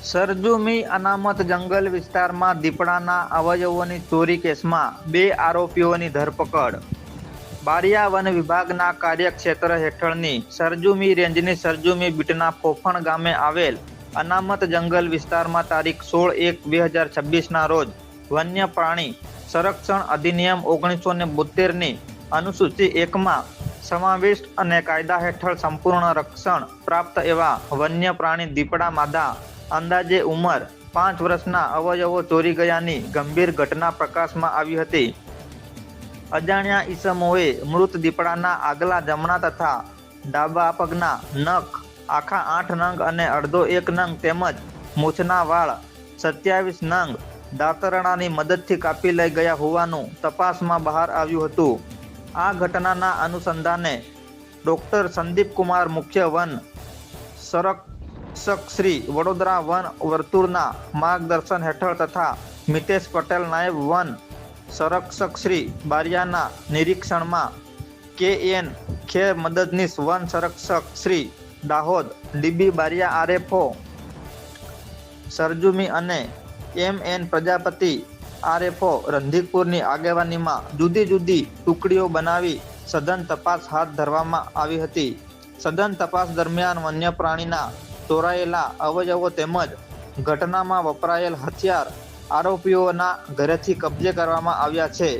સરજુમી અનામત જંગલ વિસ્તારમાં દીપડાના અવયવોની ચોરી કેસમાં બે આરોપીઓની ધરપકડ. બારિયા વન વિભાગના કાર્યક્ષેત્ર હેઠળની સરજુમી રેન્જની સરજુમી બીટના ફોફણ ગામે આવેલ અનામત જંગલ વિસ્તારમાં તારીખ સોળ એક બે હજાર છવ્વીસના રોજ વન્ય પ્રાણી સંરક્ષણ અધિનિયમ ઓગણીસો ને બોતેરની અનુસૂચિ એકમાં સમાવિષ્ટ અને કાયદા હેઠળ સંપૂર્ણ રક્ષણ પ્રાપ્ત એવા વન્ય પ્રાણી દીપડા માદા અંદાજે ઉંમર પાંચ વર્ષના અવયવો ચોરી ગયાની ગંભીર ઘટના પ્રકાશમાં આવી હતી. અજાણ્યા ઈસમોએ મૃત દીપડાના આગલા જમણા તથા ડાબા પગના નખ, આખા આઠ નંગ અને અડધો એક નંગ તેમજ મૂછના વાળ, સત્યાવીસ નંગ દાતરણાની મદદથી કાપી લઈ ગયા હોવાનું તપાસમાં બહાર આવ્યું હતું. આ ઘટનાના અનુસંધાને ડોક્ટર સંદીપ કુમાર મુખ્ય વન સંરક્ષક શ્રી વડોદરા વન વર્તુળના માર્ગદર્શન હેઠળ તથા મિતેશ પટેલ નાયબ વન સંરક્ષક શ્રી બારિયાના નિરીક્ષણમાં કે એન ખેર મદદનીશ વન સંરક્ષક શ્રી દાહોદ, ડીબી બારિયા આરએફઓ, સરજુમી અને એમ એન પ્રજાપતિ આરએફઓ રંધીકપુરની આગેવાનીમાં જુદી જુદી ટુકડીઓ બનાવી સઘન તપાસ હાથ ધરવામાં આવી હતી. સઘન તપાસ દરમિયાન વન્ય પ્રાણીના ચોરાયેલા અવયવો તેમજ ઘટનામાં વપરાયેલ હથિયાર આરોપીઓના ઘરેથી કબજે કરવામાં આવ્યા છે.